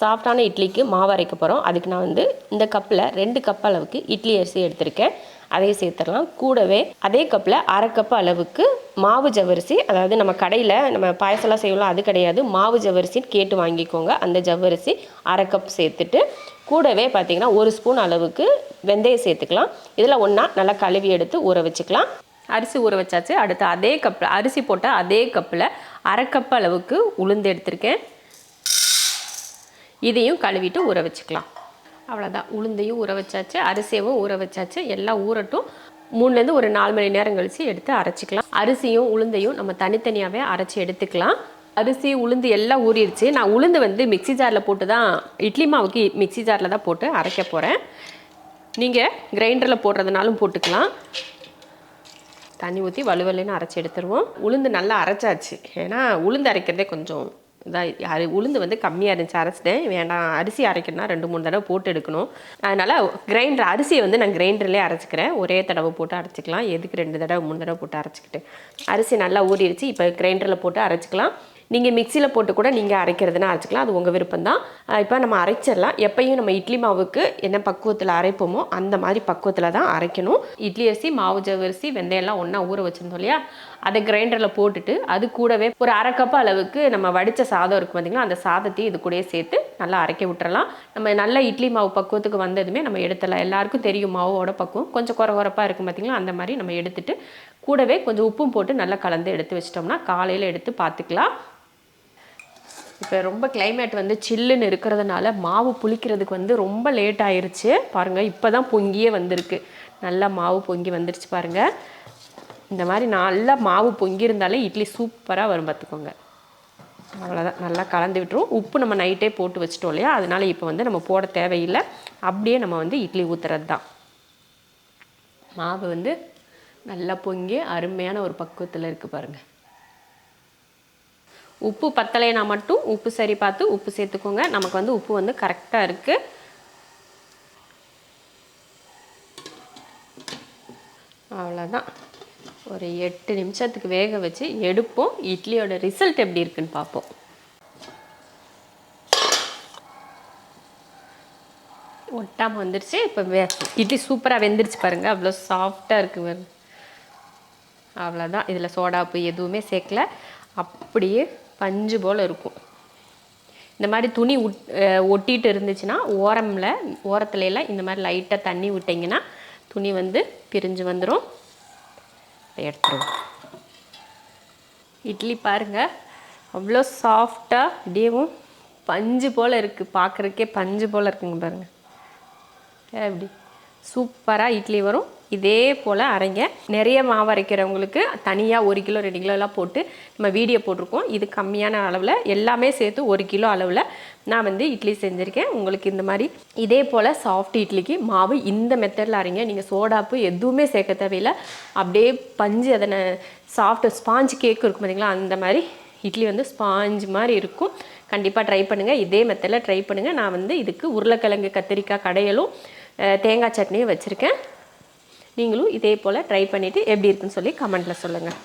சாஃப்டான இட்லிக்கு மாவு அரைக்க போகிறோம் அதுக்கு நான் வந்து இந்த கப்பில் ரெண்டு கப் அளவுக்கு இட்லி அரிசி எடுத்திருக்கேன். அதையும் சேர்த்துடலாம். கூடவே அதே கப்பில் அரை கப் அளவுக்கு மாவு ஜவ்வரிசி. அதாவது நம்ம கடையில் நம்ம பாயசம்லாம் செய்வோம்ல அது கிடையாது. மாவு ஜவ்வரிசின்னு கேட்டு வாங்கிக்கோங்க. அந்த ஜவ்வரிசி அரை கப் சேர்த்துட்டு கூடவே பார்த்தீங்கன்னா ஒரு ஸ்பூன் அளவுக்கு வெந்தயம் சேர்த்துக்கலாம். இதில் ஒன்றா நல்லா கழுவி எடுத்து ஊற வச்சுக்கலாம். அரிசி ஊற வச்சாச்சு. அடுத்து அதே கப்பில் அரிசி போட்ட அதே கப்பில் அரை கப் அளவுக்கு உளுந்து எடுத்திருக்கேன். இதையும் கழுவிட்டு ஊற வச்சுக்கலாம். அவ்வளோதான் உளுந்தையும் ஊற வச்சாச்சு அரிசியவும் ஊற வச்சாச்சு. எல்லாம் ஊறட்டும். மூணுலேருந்து ஒரு நாலு மணி நேரம் கழித்து எடுத்து அரைச்சிக்கலாம். அரிசியும் உளுந்தையும் நம்ம தனித்தனியாகவே அரைச்சி எடுத்துக்கலாம். அரிசி உளுந்து எல்லாம் ஊறிடுச்சு. நான் உளுந்து வந்து மிக்ஸி ஜாரில் போட்டு தான் இட்லி மாவுக்கு மிக்ஸி ஜாரில் தான் போட்டு அரைக்க போகிறேன் நீங்கள் கிரைண்டரில் போடுறதுனாலும் போட்டுக்கலாம். தண்ணி ஊற்றி வலுவலுன்னு அரைச்சி எடுத்துருவோம். உளுந்து நல்லா அரைச்சாச்சு. ஏன்னா உளுந்து அரைக்கிறதே கொஞ்சம் இதாக உளுந்து வந்து கம்மியாக இருந்துச்சு அரைச்சிட்டேன். வேண்டாம் அரிசி அரைக்கணும்னா ரெண்டு மூணு தடவை போட்டு எடுக்கணும். அதனால் கிரைண்டர் அரிசியை வந்து நான் கிரைண்டர்லேயே அரைச்சிக்கிறேன். ஒரே தடவை போட்டு அரைச்சிக்கலாம். எதுக்கு ரெண்டு தடவை மூணு தடவை போட்டு அரைச்சிக்கிட்டு? அரிசி நல்லா ஊறிடுச்சு. இப்போ கிரைண்டரில் போட்டு அரைச்சிக்கலாம். நீங்கள் மிக்சியில் போட்டு கூட நீங்கள் அரைக்கிறதுனா அரைச்சிக்கலாம். அது உங்கள் விருப்பம் தான் இப்போ நம்ம அரைச்சிடலாம். எப்பயும் நம்ம இட்லி மாவுக்கு என்ன பக்குவத்தில் அரைப்போமோ அந்த மாதிரி பக்குவத்தில் தான் அரைக்கணும். இட்லி அரிசி மாவு ஜவ்வரிசி வெந்தயம்லாம் ஒன்றா ஊற வச்சுருந்தோம் இல்லையா? அதை கிரைண்டரில் போட்டுட்டு அது கூடவே ஒரு அரை கப் அளவுக்கு நம்ம வடித்த சாதம் இருக்குது பார்த்திங்களா அந்த சாதத்தையும் இது கூடயே சேர்த்து நல்லா அரைக்க விட்டுறலாம். நம்ம நல்ல இட்லி மாவு பக்குவத்துக்கு வந்ததுமே நம்ம எடுத்துடலாம். எல்லாருக்கும் தெரியும் மாவோட பக்குவம். கொஞ்சம் குறை குறப்பாக இருக்கும் பார்த்திங்களா அந்த மாதிரி நம்ம எடுத்துகிட்டு கூடவே கொஞ்சம் உப்பும் போட்டு நல்லா கலந்து எடுத்து வச்சிட்டோம்னா காலையில் எடுத்து பார்த்துக்கலாம் இப்போ ரொம்ப கிளைமேட் வந்து சில்லுன்னு இருக்கிறதுனால மாவு புளிக்கிறதுக்கு வந்து ரொம்ப லேட் ஆயிடுச்சு பாருங்கள் இப்போ தான் பொங்கியே வந்திருக்கு. நல்லா மாவு பொங்கி வந்துருச்சு பாருங்கள் இந்த மாதிரி நல்லா மாவு பொங்கி இருந்தாலே இட்லி சூப்பராக வரும் பார்த்துக்கோங்க அவ்வளோதான் நல்லா கலந்து விட்டுரும் உப்பு நம்ம நைட்டே போட்டு வச்சிட்டோம் இல்லையா? அதனால இப்போ வந்து நம்ம போட தேவையில்லை. அப்படியே நம்ம வந்து இட்லி ஊற்றுறது தான் மாவு வந்து நல்லா பொங்கி அருமையான ஒரு பக்குவத்தில் இருக்குது பாருங்கள் உப்பு பத்தலைனா மட்டும் உப்பு சரி பார்த்து உப்பு சேர்த்துக்கோங்க. நமக்கு வந்து உப்பு வந்து கரெக்டாக இருக்குது அவ்வளோதான் ஒரு எட்டு நிமிஷத்துக்கு வேக வச்சு எடுப்போம். இட்லியோட ரிசல்ட் எப்படி இருக்குன்னு பார்ப்போம். ஒட்டாமல் வந்துருச்சு. இப்போ வே இட்லி சூப்பராக வெந்துருச்சு பாருங்கள் அவ்வளோ சாஃப்டாக இருக்குது பாருங்க அவ்வளோதான். இதில் சோடாப்பு எதுவுமே சேர்க்கல. அப்படியே பஞ்சு போல் இருக்கும். இந்த மாதிரி துணி உட் ஒட்டிகிட்டு இருந்துச்சுன்னா ஓரமில் ஓரத்துல எல்லாம் இந்த மாதிரி லைட்டாக தண்ணி விட்டிங்கன்னா துணி வந்து பிரிஞ்சு வந்துடும் எடுத்துருவோம். இட்லி பாருங்கள் அவ்வளோ சாஃப்டாக இப்படியேவும் பஞ்சு போல் இருக்குது பார்க்குறக்கே பஞ்சு போல் இருக்குங்க பாருங்கள் எப்படி சூப்பராக இட்லி வரும். இதே போல் அரைங்க. நிறைய மாவு அரைக்கிறவங்களுக்கு தனியாக ஒரு கிலோ ரெண்டு கிலோலாம் போட்டு நம்ம வீடியோ போட்டிருக்கோம். இது கம்மியான அளவில் எல்லாமே சேர்த்து ஒரு கிலோ அளவில் நான் வந்து இட்லி செஞ்சுருக்கேன். உங்களுக்கு இந்த மாதிரி இதே போல் சாஃப்ட் இட்லிக்கு மாவு இந்த மெத்தடில் அரைங்க. நீங்கள் சோடாப்பு எதுவுமே சேர்க்க தேவையில்லை. அப்படியே பஞ்சு அதனை சாஃப்ட் ஸ்பாஞ்ச் கேக் இருக்கும் பார்த்தீங்களா அந்த மாதிரி இட்லி வந்து ஸ்பாஞ்ச் மாதிரி இருக்கும். கண்டிப்பாக ட்ரை பண்ணுங்கள் இதே மெத்தடில் ட்ரை பண்ணுங்கள் நான் வந்து இதுக்கு உருளைக்கிழங்கு கத்திரிக்காய் கடையலும் தேங்காய் சட்னியும் வச்சுருக்கேன். நீங்களும் இதே போல் ட்ரை பண்ணிவிட்டு எப்படி இருக்குன்னு சொல்லி கமெண்ட்டில் சொல்லுங்கள்